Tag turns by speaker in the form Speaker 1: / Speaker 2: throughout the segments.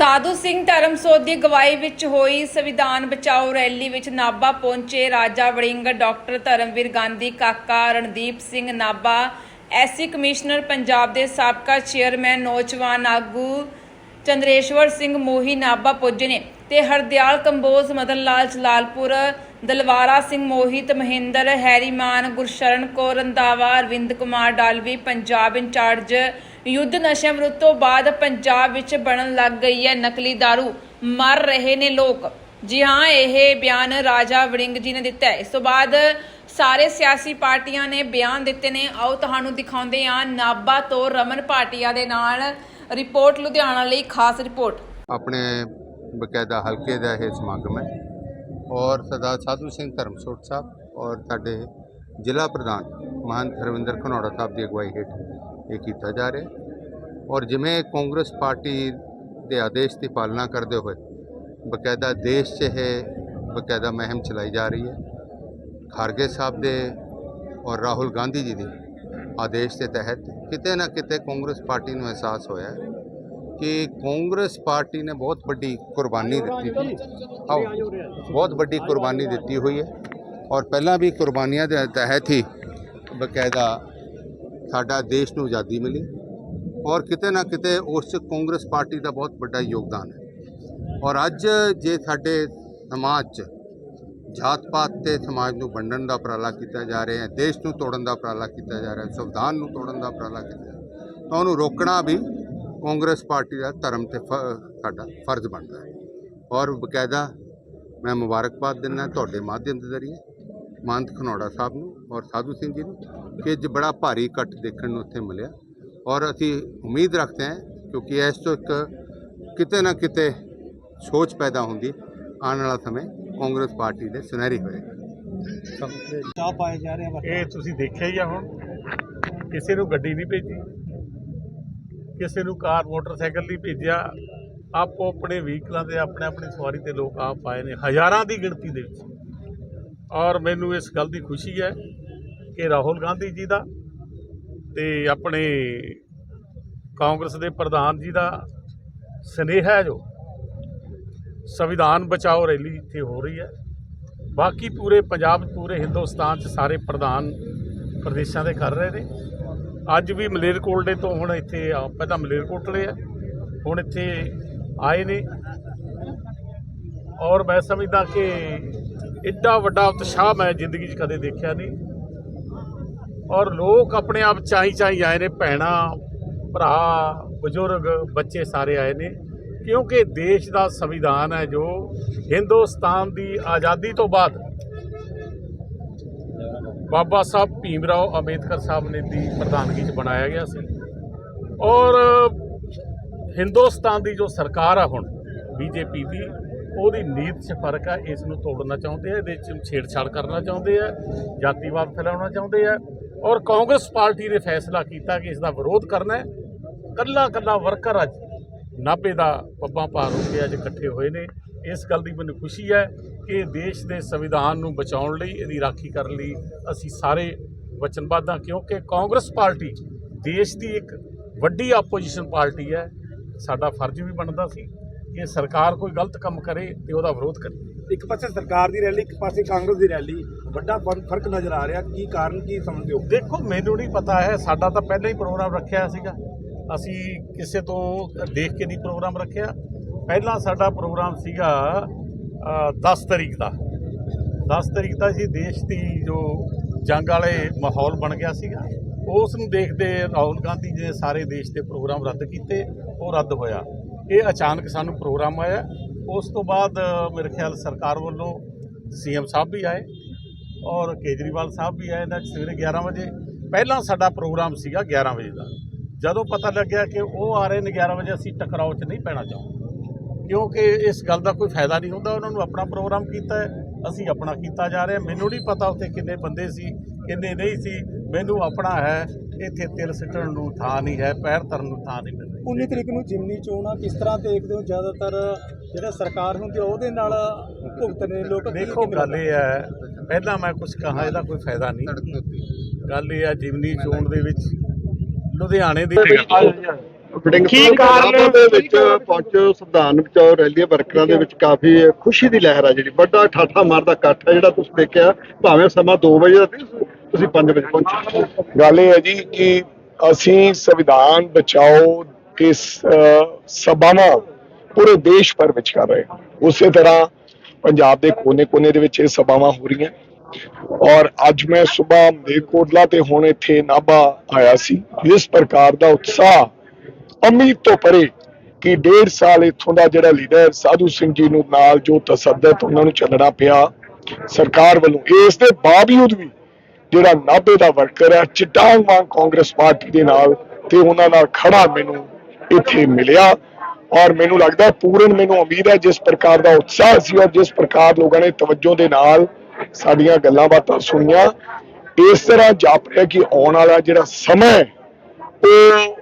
Speaker 1: ਸਾਧੂ ਸਿੰਘ ਧਰਮਸੋਤ ਦੀ ਅਗਵਾਈ ਵਿੱਚ ਹੋਈ ਸੰਵਿਧਾਨ ਬਚਾਓ ਰੈਲੀ ਵਿੱਚ ਨਾਭਾ ਪਹੁੰਚੇ Raja Warring doctor Dharamvir Gandhi, Kaka Randeep Singh Nabha, SC commissioner Punjab ਦੇ ਸਾਬਕਾ ਚੇਅਰਮੈਨ ਨੌਜਵਾਨ ਆਗੂ ਚੰਦਰੇਸ਼ਵਰ ਸਿੰਘ ਮੋਹੀ ਨਾਭਾ ਪੁੱਜੇ ਨੇ ਤੇ ਹਰਦਿਆਲ ਕੰਬੋਜ, ਮਦਨ ਲਾਲ ਜਲਾਲਪੁਰ ਦਲਵਾਰਾ ਸਿੰਘ ਮੋਹਿਤ, ਮਹਿੰਦਰ, ਹੈਰੀਮਾਨ, ਗੁਰਸ਼ਰਨ ਕੌਰ ਰੰਦਾਵਾ ਅਰਵਿੰਦ ਕੁਮਾਰ ਡਾਲਵੀ, ਪੰਜਾਬ ਇੰਚਾਰਜ। ਯੁੱਧ ਨਸ਼ਿਆਂ ਵਿਰੁੱਧ ਤੋਂ ਬਾਅਦ ਪੰਜਾਬ ਵਿੱਚ ਬਣਨ ਲੱਗ ਗਈ ਹੈ ਨਕਲੀ दारू। ਮਰ ਰਹੇ ਨੇ ਲੋਕ। ਜੀ ਹਾਂ, ਇਹ ਬਿਆਨ ਰਾਜਾ ਵੜਿੰਗ ਜੀ ਨੇ ਦਿੱਤਾ ਇਸ ਤੋਂ ਬਾਅਦ ਸਾਰੇ ਸਿਆਸੀ ਪਾਰਟੀਆਂ ਨੇ ਬਿਆਨ ਦਿੱਤੇ ਨੇ। ਆਓ ਤੁਹਾਨੂੰ ਦਿਖਾਉਂਦੇ ਹਾਂ ਨਾਭਾ ਤੋਂ ਰਮਨ ਭਾਟੀਆ ਦੇ ਨਾਲ ਰਿਪੋਰਟ ਲੁਧਿਆਣਾ ਲਈ ਖਾਸ ਰਿਪੋਰਟ।
Speaker 2: ਆਪਣੇ ਬਕਾਇਦਾ ਹਲਕੇ ਦਾ ਇਹ ਸਮਾਗਮ ਹੈ। ਔਰ ਸਰਦਾਰ ਸਾਧੂ ਸਿੰਘ ਧਰਮਸੋਤ ਸਾਹਿਬ ਔਰ ਸਾਡੇ ਜ਼ਿਲ੍ਹਾ ਪ੍ਰਧਾਨ ਮਹੰਤ ਹਰਵਿੰਦਰ ਖਨੌੜਾ ਸਾਹਿਬ ਦੀ ਅਗਵਾਈ ਹੇਠ ਇਹ ਕੀਤਾ ਜਾ ਰਿਹਾ ਔਰ ਜਿਵੇਂ ਕਾਂਗਰਸ ਪਾਰਟੀ ਦੇ ਆਦੇਸ਼ ਦੀ ਪਾਲਣਾ ਕਰਦੇ ਹੋਏ ਬਕਾਇਦਾ ਦੇਸ਼ 'ਚ ਇਹ ਬਕਾਇਦਾ ਮਹਿਮ ਚਲਾਈ ਜਾ ਰਹੀ ਹੈ। ਖਾਰਗੇ ਸਾਹਿਬ ਦੇ ਔਰ ਰਾਹੁਲ ਗਾਂਧੀ ਜੀ ਦੇ ਆਦੇਸ਼ ਦੇ ਤਹਿਤ ਕਿਤੇ ਨਾ ਕਿਤੇ ਕਾਂਗਰਸ ਪਾਰਟੀ ਨੂੰ ਅਹਿਸਾਸ ਹੋਇਆ ਕਿ ਕਾਂਗਰਸ ਪਾਰਟੀ ਨੇ ਬਹੁਤ ਵੱਡੀ ਕੁਰਬਾਨੀ ਦਿੱਤੀ ਸੀ। ਆਓ, ਬਹੁਤ ਵੱਡੀ ਕੁਰਬਾਨੀ ਦਿੱਤੀ ਹੋਈ ਹੈ। ਔਰ ਪਹਿਲਾਂ ਵੀ ਕੁਰਬਾਨੀਆਂ ਦੇ ਤਹਿਤ ਹੀ ਬਕਾਇਦਾ ਸਾਡਾ ਦੇਸ਼ ਨੂੰ ਆਜ਼ਾਦੀ ਮਿਲੀ। ਔਰ ਕਿਤੇ ਨਾ ਕਿਤੇ ਉਸ 'ਚ ਕਾਂਗਰਸ ਪਾਰਟੀ ਦਾ ਬਹੁਤ ਵੱਡਾ ਯੋਗਦਾਨ ਹੈ। ਔਰ ਅੱਜ ਜੇ ਸਾਡੇ ਸਮਾਜ 'ਚ ਜਾਤ ਪਾਤ ਤੇ ਸਮਾਜ ਨੂੰ ਵੰਡਣ ਦਾ ਉਪਰਾਲਾ ਕੀਤਾ ਜਾ ਰਿਹਾ ਹੈ, ਦੇਸ਼ ਨੂੰ ਤੋੜਨ ਦਾ ਉਪਰਾਲਾ ਕੀਤਾ ਜਾ ਰਿਹਾ ਹੈ, ਸੰਵਿਧਾਨ ਨੂੰ ਤੋੜਨ ਦਾ ਉਪਰਾਲਾ ਕੀਤਾ ਜਾ ਰਿਹਾ ਤਾਂ ਉਹਨੂੰ ਰੋਕਣਾ ਵੀ ਕਾਂਗਰਸ ਪਾਰਟੀ ਦਾ ਧਰਮ ਤੇ ਫ- ਸਾਡਾ ਫਰਜ਼ ਬਣਦਾ ਹੈ। ਔਰ ਬਕਾਇਦਾ ਮੈਂ ਮੁਬਾਰਕਬਾਦ ਦਿੰਦਾ ਤੁਹਾਡੇ ਮਾਧਿਅਮ ਦੇ ਜ਼ਰੀਏ ਮਹੰਤ ਖਨੌੜਾ ਸਾਹਿਬ ਨੂੰ ਔਰ ਸਾਧੂ ਸਿੰਘ ਜੀ ਨੂੰ ਕਿ ਅੱਜ ਬੜਾ ਭਾਰੀ ਇਕੱਠ ਦੇਖਣ ਨੂੰ ਉੱਥੇ ਮਿਲਿਆ। ਔਰ ਅਸੀਂ ਉਮੀਦ ਰੱਖਦੇ ਹਾਂ ਕਿਉਂਕਿ ਇਸ ਤੋਂ ਇੱਕ ਕਿਤੇ ਨਾ ਕਿਤੇ ਸੋਚ ਪੈਦਾ ਹੁੰਦੀ ਆਉਣ ਵਾਲਾ ਸਮੇਂ ਕਾਂਗਰਸ ਪਾਰਟੀ ਦੇ ਸੁਨਹਿਰੀ ਹੋਏਗਾ।
Speaker 3: ਚਾਹ ਪਾਏ ਜਾ ਰਹੇ ਆ
Speaker 4: ਇਹ ਤੁਸੀਂ ਦੇਖਿਆ ਹੀ ਆ ਹੁਣ। ਕਿਸੇ ਨੂੰ ਗੱਡੀ ਨਹੀਂ ਭੇਜੀ। ਕਿਸੇ ਨੂੰ ਕਾਰ ਮੋਟਰਸਾਈਕਲ ਲਈ ਭੇਜਿਆ ਆਪੋ ਆਪਣੇ ਵਹੀਕਲਾਂ ਤੇ ਆਪਣੇ ਆਪਣੀ ਸਵਾਰੀ ਤੇ ਲੋਕ ਆਪ ਆਏ ਨੇ ਹਜ਼ਾਰਾਂ ਦੀ ਗਿਣਤੀ ਦੇ ਵਿੱਚ। ਔਰ ਮੈਨੂੰ ਇਸ ਗੱਲ ਦੀ ਖੁਸ਼ੀ ਹੈ ਕਿ ਰਾਹੁਲ ਗਾਂਧੀ ਜੀ ਦਾ ਤੇ ਆਪਣੇ ਕਾਂਗਰਸ ਦੇ ਪ੍ਰਧਾਨ ਜੀ ਦਾ ਸਨੇਹਾ ਹੈ ਜੋ ਸੰਵਿਧਾਨ ਬਚਾਓ ਰੈਲੀ ਇੱਥੇ ਹੋ ਰਹੀ ਹੈ। ਬਾਕੀ ਪੂਰੇ ਪੰਜਾਬ 'ਚ, ਪੂਰੇ ਹਿੰਦੁਸਤਾਨ 'ਚ ਸਾਰੇ ਪ੍ਰਧਾਨ ਪ੍ਰਦੇਸ਼ਾਂ ਦੇ ਕਰ ਰਹੇ ਨੇ। ਅੱਜ ਵੀ ਮਲੇਰਕੋਟਲੇ ਤੋਂ ਹੁਣ ਇੱਥੇ ਆ, ਪਹਿਲਾਂ ਮਲੇਰਕੋਟਲੇ ਆ, ਹੁਣ ਇੱਥੇ ਆਏ ਨੇ। ਔਰ ਮੈਂ ਸਮਝਦਾ ਕਿ ਇੱਡਾ ਵੱਡਾ ਉਤਸ਼ਾਹ ਮੈਂ ਜ਼ਿੰਦਗੀ 'ਚ ਕਦੇ ਦੇਖਿਆ ਨਹੀਂ। ਔਰ ਲੋਕ ਆਪਣੇ ਆਪ ਚਾਈ ਚਾਈ ਆਏ ਨੇ, ਭੈਣਾਂ, ਭਰਾ, ਬਜ਼ੁਰਗ, ਬੱਚੇ ਸਾਰੇ ਆਏ ਨੇ। ਕਿਉਂਕਿ ਦੇਸ਼ ਦਾ ਸੰਵਿਧਾਨ ਹੈ ਜੋ ਹਿੰਦੁਸਤਾਨ ਦੀ ਆਜ਼ਾਦੀ ਤੋਂ ਬਾਅਦ ਬਾਬਾ ਸਾਹਿਬ ਭੀਮ ਰਾਓ ਅੰਬੇਦਕਰ ਸਾਹਿਬ ਨੇ ਦੀ ਪ੍ਰਧਾਨਗੀ 'ਚ ਬਣਾਇਆ ਗਿਆ ਸੀ। ਔਰ ਹਿੰਦੁਸਤਾਨ ਦੀ ਜੋ ਸਰਕਾਰ ਆ ਹੁਣ, ਬੀਜੇਪੀ ਦੀ, ਉਹਦੀ ਨੀਤ 'ਚ ਫ਼ਰਕ ਆ, ਇਸ ਨੂੰ ਤੋੜਨਾ ਚਾਹੁੰਦੇ ਆ, ਇਹਦੇ 'ਚ ਛੇੜਛਾੜ ਕਰਨਾ ਚਾਹੁੰਦੇ ਆ, ਜਾਤੀਵਾਦ ਫੈਲਾਉਣਾ ਚਾਹੁੰਦੇ ਆ। ਔਰ ਕਾਂਗਰਸ ਪਾਰਟੀ ਨੇ ਫੈਸਲਾ ਕੀਤਾ ਕਿ ਇਸ ਦਾ ਵਿਰੋਧ ਕਰਨਾ ਹੈ। ਕੱਲਾ ਕੱਲਾ ਵਰਕਰ ਅੱਜ ਨਾਭੇ ਦਾ ਪੱਬਾਂ ਭਾਰ ਹੋ ਕੇ ਅੱਜ ਇਕੱਠੇ ਹੋਏ ਨੇ। ਇਸ ਗੱਲ ਦੀ ਮੈਨੂੰ ਖੁਸ਼ੀ ਹੈ ਕਿ ਦੇਸ਼ ਦੇ ਸੰਵਿਧਾਨ ਨੂੰ ਬਚਾਉਣ ਲਈ ਇਹਦੀ ਰਾਖੀ ਕਰਨ ਲਈ ਅਸੀਂ ਸਾਰੇ ਵਚਨਬੱਧ ਹਾਂ ਕਿਉਂਕਿ ਕਾਂਗਰਸ ਪਾਰਟੀ ਦੇਸ਼ ਦੀ ਇੱਕ ਵੱਡੀ ਆਪੋਜੀਸ਼ਨ ਪਾਰਟੀ ਹੈ। ਸਾਡਾ ਫਰਜ਼ ਵੀ ਬਣਦਾ ਸੀ ਕਿ ਸਰਕਾਰ ਕੋਈ ਗਲਤ ਕੰਮ ਕਰੇ ਤੇ ਉਹਦਾ ਵਿਰੋਧ ਕਰੇ।
Speaker 3: ਇੱਕ ਪਾਸੇ ਸਰਕਾਰ ਦੀ ਰੈਲੀ ਇੱਕ ਪਾਸੇ ਕਾਂਗਰਸ ਦੀ ਰੈਲੀ। ਵੱਡਾ ਫਰ- ਫ਼ਰਕ ਨਜ਼ਰ ਆ ਰਿਹਾ। ਕੀ ਕਾਰਨ ਕੀ ਸਮਝਦੇ ਹੋ?
Speaker 4: ਦੇਖੋ ਮੈਨੂੰ ਨਹੀਂ ਪਤਾ ਹੈ। ਸਾਡਾ ਤਾਂ ਪਹਿਲਾਂ ਹੀ ਪ੍ਰੋਗਰਾਮ ਰੱਖਿਆ ਸੀਗਾ। ਅਸੀਂ ਕਿਸੇ ਤੋਂ ਦੇਖ ਕੇ ਨਹੀਂ ਪ੍ਰੋਗਰਾਮ ਰੱਖਿਆ। ਪਹਿਲਾਂ ਸਾਡਾ ਪ੍ਰੋਗਰਾਮ ਸੀਗਾ ਅ, 10 ਤਰੀਕ ਦਾ। 10 ਤਰੀਕ ਦਾ ਸੀ ਦੇਸ਼ ਦੀ ਜੋ ਜੰਗ ਵਾਲੇ ਮਾਹੌਲ ਬਣ ਗਿਆ ਸੀਗਾ। ਉਸ ਨੂੰ ਦੇਖਦੇ ਰਾਹੁਲ ਗਾਂਧੀ ਜੀ ਨੇ ਸਾਰੇ ਦੇਸ਼ ਦੇ ਪ੍ਰੋਗਰਾਮ ਰੱਦ ਕੀਤੇ ਉਹ ਰੱਦ ਹੋਇਆ। ਇਹ ਅਚਾਨਕ ਸਾਨੂੰ ਪ੍ਰੋਗਰਾਮ ਆਇਆ। ਉਸ ਤੋਂ ਬਾਅਦ ਮੇਰੇ ਖਿਆਲ ਸਰਕਾਰ ਵੱਲੋਂ ਸੀਐਮ ਸਾਹਿਬ ਵੀ ਆਏ ਔਰ ਕੇਜਰੀਵਾਲ ਸਾਹਿਬ ਵੀ ਆਏ ਨੇ ਸਵੇਰੇ 11 ਵਜੇ। ਪਹਿਲਾਂ ਸਾਡਾ ਪ੍ਰੋਗਰਾਮ ਸੀਗਾ 11 ਵਜੇ ਦਾ। ਜਦੋਂ ਪਤਾ ਲੱਗਿਆ ਕਿ ਉਹ ਆ ਰਹੇ ਨੇ 11 ਵਜੇ ਅਸੀਂ ਟਕਰਾਓ 'ਚ ਨਹੀਂ ਪੈਣਾ ਚਾਹੁੰਦੇ। ਕਿਉਂਕਿ ਇਸ ਗੱਲ ਦਾ ਕੋਈ ਫਾਇਦਾ ਨਹੀਂ ਹੁੰਦਾ ਉਹਨਾਂ ਨੂੰ ਆਪਣਾ ਪ੍ਰੋਗਰਾਮ ਕੀਤਾ ਹੈ ਅਸੀਂ ਆਪਣਾ ਕੀਤਾ ਜਾ ਰਿਹਾ ਮੈਨੂੰ ਨਹੀਂ ਪਤਾ ਉੱਥੇ ਕਿੰਨੇ ਬੰਦੇ ਸੀ ਕਿੰਨੇ ਨਹੀਂ ਸੀ। ਮੈਨੂੰ ਆਪਣਾ ਹੈ ਇੱਥੇ ਤਿਲ ਸਿੱਟਣ ਨੂੰ ਥਾਂ ਨਹੀਂ ਹੈ ਪੈਰ ਧਰਨ ਨੂੰ ਥਾਂ ਨਹੀਂ ਮਿਲਦੀ।
Speaker 3: 19 ਤਰੀਕ ਨੂੰ ਜਿਮਨੀ ਚੋਣਾਂ ਕਿਸ ਤਰ੍ਹਾਂ ਦੇਖਦੇ ਹੋ ਜ਼ਿਆਦਾਤਰ ਜਿਹੜਾ ਸਰਕਾਰ ਹੁੰਦੀ ਆ ਉਹਦੇ ਨਾਲ ਭੁਗਤਨੇ ਲੋਕ ਕੀ-
Speaker 4: ਦੇਖੋ ਗੱਲ ਇਹ ਹੈ ਪਹਿਲਾਂ ਮੈਂ ਕੁਝ ਕਹਾ ਇਹਦਾ ਕੋਈ ਫਾਇਦਾ ਨਹੀਂ। ਗੱਲ ਇਹ ਹੈ ਜਿਮਨੀ ਚੋਣ ਦੇ ਵਿੱਚ ਲੁਧਿਆਣੇ ਦੀ
Speaker 5: ਕੀ ਕਾਰਨ-
Speaker 6: ਦੇ ਵਿੱਚ ਪਹੁੰਚੋ ਸੰਵਿਧਾਨ ਬਚਾਓ ਰੈਲੀਆਂ ਵਰਕਰਾਂ ਦੇ ਵਿੱਚ ਕਾਫੀ ਖੁਸ਼ੀ ਦੀ ਲਹਿਰ ਆ ਜਿਹੜੀ। ਵੱਡਾ ਠਾਠਾ ਮਾਰਦਾ ਇਕੱਠ ਹੈ ਜਿਹੜਾ ਤੁਸੀਂ ਦੇਖਿਆ ਭਾਵੇਂ ਸਮਾਂ 2 ਵਜੇ ਦਾ ਸੀ ਤੁਸੀਂ 5 ਵਜੇ ਪਹੁੰਚੇ।
Speaker 5: ਗੱਲ ਇਹ ਹੈ ਜੀ ਕਿ ਅਸੀਂ ਸੰਵਿਧਾਨ ਬਚਾਓ ਇਸ ਸਭਾਵਾਂ ਪੂਰੇ ਦੇਸ਼ ਭਰ ਵਿੱਚ ਕਰ ਰਹੇ ਹਾਂ। ਉਸੇ ਤਰ੍ਹਾਂ ਪੰਜਾਬ ਦੇ ਕੋਨੇ-ਕੋਨੇ ਦੇ ਵਿੱਚ ਇਹ ਸਭਾਵਾਂ ਹੋ ਰਹੀਆਂ। ਔਰ ਅੱਜ ਮੈਂ ਸਵੇਰ ਮਲੇਰਕੋਟਲਾ ਤੇ ਹੁਣ ਇੱਥੇ ਨਾਭਾ ਆਇਆ ਸੀ। ਇਸ ਪ੍ਰਕਾਰ ਦਾ ਉਤਸ਼ਾਹ ਉਮੀਦ ਤੋਂ ਪਰੇ ਕਿ ਡੇਢ ਸਾਲ ਇੱਥੋਂ ਦਾ ਜਿਹੜਾ ਲੀਡਰ ਸਾਧੂ ਸਿੰਘ ਜੀ ਨੂੰ ਨਾਲ ਜੋ ਤਸੱਦਦ ਉਹਨਾਂ ਨੂੰ ਚੱਲਣਾ ਪਿਆ, ਸਰਕਾਰ ਵੱਲੋਂ। ਇਸ ਦੇ ਬਾਵਜੂਦ ਵੀ ਜਿਹੜਾ ਨਾਭੇ ਦਾ ਵਰਕਰ ਹੈ ਚਟਾਂਗ ਵਾਂਗ ਕਾਂਗਰਸ ਪਾਰਟੀ ਦੇ ਨਾਲ ਤੇ ਉਹਨਾਂ ਨਾਲ ਖੜਾ ਮੈਨੂੰ ਇੱਥੇ ਮਿਲਿਆ ਔਰ ਮੈਨੂੰ ਲੱਗਦਾ ਪੂਰਨ ਮੈਨੂੰ ਉਮੀਦ ਹੈ ਜਿਸ ਪ੍ਰਕਾਰ ਦਾ ਉਤਸ਼ਾਹ ਸੀ ਔਰ ਜਿਸ ਪ੍ਰਕਾਰ ਲੋਕਾਂ ਨੇ ਤਵੱਜੋ ਦੇ ਨਾਲ ਸਾਡੀਆਂ ਗੱਲਾਂ ਬਾਤਾਂ ਸੁਣੀਆਂ ਇਸ ਤਰ੍ਹਾਂ ਜਾਪ ਰਿਹਾ ਕਿ ਆਉਣ ਵਾਲਾ ਜਿਹੜਾ ਸਮਾਂ ਉਹ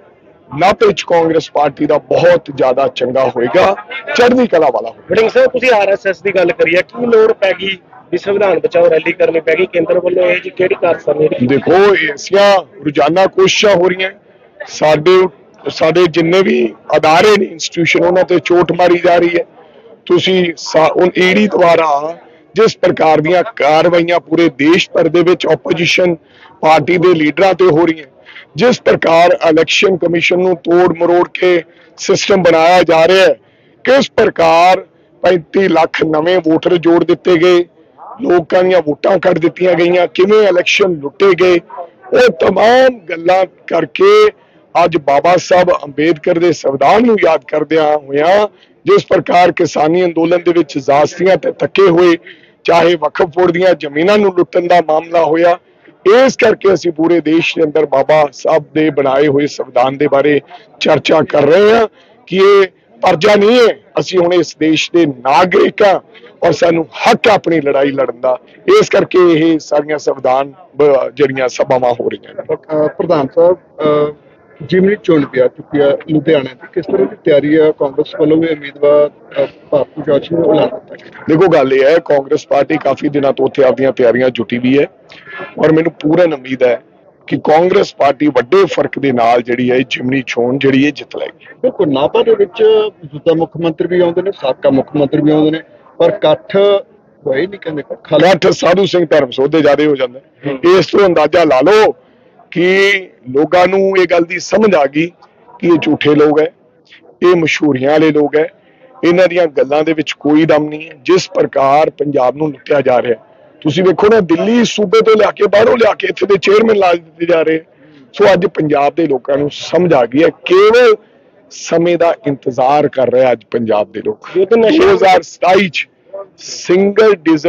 Speaker 5: ਨਾਭੇ ਚ ਕਾਂਗਰਸ ਪਾਰਟੀ ਦਾ ਬਹੁਤ ਜ਼ਿਆਦਾ ਚੰਗਾ ਹੋਏਗਾ ਚੜ੍ਹਦੀ ਕਲਾ ਵਾਲਾ ਹੋਏਗਾ।
Speaker 7: ਸਾਹਿਬ ਤੁਸੀਂ ਆਰਐਸਐਸ ਦੀ ਗੱਲ ਕਰੀ ਹੈ ਕੀ ਲੋੜ ਪੈ ਗਈ ਵੀ ਸੰਵਿਧਾਨ ਬਚਾਓ ਰੈਲੀ ਕਰਨੀ ਪੈ ਗਈ? ਕੇਂਦਰ ਵੱਲੋਂ ਇਹ ਜੀ ਕਿਹੜੀ ਕਾਰਸਤਾਨੀ ਹੈ
Speaker 5: ਦੇਖੋ ਐਸੀਆਂ ਰੋਜ਼ਾਨਾ ਕੋਸ਼ਿਸ਼ਾਂ ਹੋ ਰਹੀਆਂ। ਸਾਡੇ ਸਾਡੇ ਜਿੰਨੇ ਵੀ ਅਦਾਰੇ ਨੇ ਇੰਸਟੀਟਿਊਸ਼ਨ ਉਹਨਾਂ ਤੇ ਚੋਟ ਮਾਰੀ ਜਾ ਰਹੀ ਹੈ। ਤੁਸੀਂ ਉਹ ਈਡੀ ਦੁਆਰਾ ਜਿਸ ਪ੍ਰਕਾਰ ਦੀਆਂ ਕਾਰਵਾਈਆਂ ਪੂਰੇ ਦੇਸ਼ ਭਰ ਦੇ ਵਿੱਚ ਆਪੋਜੀਸ਼ਨ ਪਾਰਟੀ ਦੇ ਲੀਡਰਾਂ ਤੇ ਹੋ ਰਹੀਆਂ ਜਿਸ ਪ੍ਰਕਾਰ ਇਲੈਕਸ਼ਨ ਕਮਿਸ਼ਨ ਨੂੰ ਤੋੜ ਮਰੋੜ ਕੇ ਸਿਸਟਮ ਬਣਾਇਆ ਜਾ ਰਿਹਾ ਹੈ ਕਿਸ ਪ੍ਰਕਾਰ 35 ਲੱਖ ਨਵੇਂ ਵੋਟਰ ਜੋੜ ਦਿੱਤੇ ਗਏ ਲੋਕਾਂ ਦੀਆਂ ਵੋਟਾਂ ਕੱਢ ਦਿੱਤੀਆਂ ਗਈਆਂ ਕਿਵੇਂ ਇਲੈਕਸ਼ਨ ਲੁੱਟੇ ਗਏ ਉਹ तमाम ਗੱਲਾਂ ਕਰਕੇ ਅੱਜ ਬਾਬਾ ਸਾਹਿਬ ਅੰਬੇਦਕਰ ਦੇ ਸੰਵਿਧਾਨ ਨੂੰ ਯਾਦ ਕਰਦਿਆਂ ਹੋਇਆਂ ਜਿਸ ਪ੍ਰਕਾਰ ਕਿਸਾਨੀ ਅੰਦੋਲਨ ਦੇ ਵਿੱਚ ਜ਼ਾਸਤੀਆਂ ਤੇ ਧੱਕੇ ਹੋਏ, ਚਾਹੇ ਵਕਫ ਬੋਰਡ ਦੀਆਂ ਜ਼ਮੀਨਾਂ ਨੂੰ ਲੁੱਟਣ ਦਾ ਮਾਮਲਾ ਹੋਇਆ, ਇਸ ਕਰਕੇ ਅਸੀਂ ਪੂਰੇ ਦੇਸ਼ ਦੇ ਅੰਦਰ ਬਾਬਾ ਸਾਹਿਬ ਦੇ ਬਣਾਏ ਹੋਏ ਸੰਵਿਧਾਨ ਦੇ ਬਾਰੇ ਚਰਚਾ ਕਰ ਰਹੇ ਹਾਂ ਕਿ ਇਹ ਪਰਜਾ ਨਹੀਂ ਹੈ, ਅਸੀਂ ਹੁਣ ਇਸ ਦੇਸ਼ ਦੇ ਨਾਗਰਿਕ ਹਾਂ ਔਰ ਸਾਨੂੰ ਹੱਕ ਹੈ ਆਪਣੀ ਲੜਾਈ ਲੜਨ ਦਾ। ਇਸ ਕਰਕੇ ਇਹ ਸਾਰੀਆਂ ਸੰਵਿਧਾਨ ਜਿਹੜੀਆਂ ਸਭਾਵਾਂ ਹੋ ਰਹੀਆਂ ਨੇ।
Speaker 6: ਪ੍ਰਧਾਨ ਸਾਹਿਬ ਜਿਮਨੀ ਚੋਣ ਵੀ ਆ ਚੁੱਕੀ ਆ ਲੁਧਿਆਣੇ ਦੀ ਕਿਸ ਤਰ੍ਹਾਂ ਦੀ ਤਿਆਰੀ ਆ ਕਾਂਗਰਸ ਵੱਲੋਂ ਵੀ ਉਮੀਦਵਾਰ ਭਾਰਤੀ ਜੋਸ਼ ਨੂੰ ਦਿੱਤਾ ਗਿਆ?
Speaker 5: ਦੇਖੋ ਗੱਲ ਇਹ ਹੈ ਕਾਂਗਰਸ ਪਾਰਟੀ ਕਾਫੀ ਦਿਨਾਂ ਤੋਂ ਉੱਥੇ ਆਪਦੀਆਂ ਤਿਆਰੀਆਂ ਜੁਟੀ ਵੀ ਹੈ ਔਰ ਮੈਨੂੰ ਪੂਰਨ ਉਮੀਦ ਹੈ ਕਿ ਕਾਂਗਰਸ ਪਾਰਟੀ ਵੱਡੇ ਫ਼ਰਕ ਦੇ ਨਾਲ ਜਿਹੜੀ ਹੈ ਜਿਮਨੀ ਚੋਣ ਜਿਹੜੀ ਇਹ ਜਿੱਤ ਲਏਗੀ।
Speaker 6: ਬਿਲਕੁਲ ਨਾਭਾ ਦੇ ਵਿੱਚ ਮੌਜੂਦਾ ਮੁੱਖ ਮੰਤਰੀ ਵੀ ਆਉਂਦੇ ਨੇ ਸਾਬਕਾ ਮੁੱਖ ਮੰਤਰੀ ਵੀ ਆਉਂਦੇ ਨੇ ਪਰ ਇਕੱਠ ਹੋਏ ਨਹੀਂ ਕਹਿੰਦੇ
Speaker 5: ਇਕੱਠ ਸਾਧੂ ਸਿੰਘ ਧਰਮਸੋਤ ਦੇ ਜ਼ਿਆਦਾ ਹੋ ਜਾਂਦਾ ਹੈ। ਇਸ ਤੋਂ ਅੰਦਾਜ਼ਾ ਲਾ ਲਓ ਕਿ ਲੋਕਾਂ ਨੂੰ ਇਹ ਗੱਲ ਦੀ ਸਮਝ ਆ ਗਈ ਕਿ ਇਹ ਝੂਠੇ ਲੋਕ ਹੈ ਇਹ ਮਸ਼ਹੂਰੀਆਂ ਵਾਲੇ ਲੋਕ ਹੈ। ਇਹਨਾਂ ਦੀਆਂ ਗੱਲਾਂ ਦੇ ਵਿੱਚ ਕੋਈ ਦਮ ਨਹੀਂ ਹੈ। ਜਿਸ ਪ੍ਰਕਾਰ ਪੰਜਾਬ ਨੂੰ ਲੁੱਟਿਆ ਜਾ ਰਿਹਾ ਤੁਸੀਂ ਵੇਖੋ ਨਾ ਦਿੱਲੀ ਸੂਬੇ ਤੋਂ ਲਿਆ ਕੇ ਬਾਹਰੋਂ ਲਿਆ ਕੇ ਇੱਥੇ ਦੇ ਚੇਅਰਮੈਨ ਲਾ ਦਿੱਤੇ ਜਾ ਰਹੇ। ਸੋ ਅੱਜ ਪੰਜਾਬ ਦੇ ਲੋਕਾਂ ਨੂੰ ਸਮਝ ਆ ਗਈ ਹੈ ਕੇਵਲ ਸਮੇਂ ਦਾ ਇੰਤਜ਼ਾਰ ਕਰ ਰਿਹਾ ਅੱਜ ਪੰਜਾਬ ਦੇ ਲੋਕ।
Speaker 7: ਯੁੱਧ ਨਸ਼ਾ
Speaker 5: 2027 ਚ ਸਿੰਗਲ ਡਿਜ਼ਲ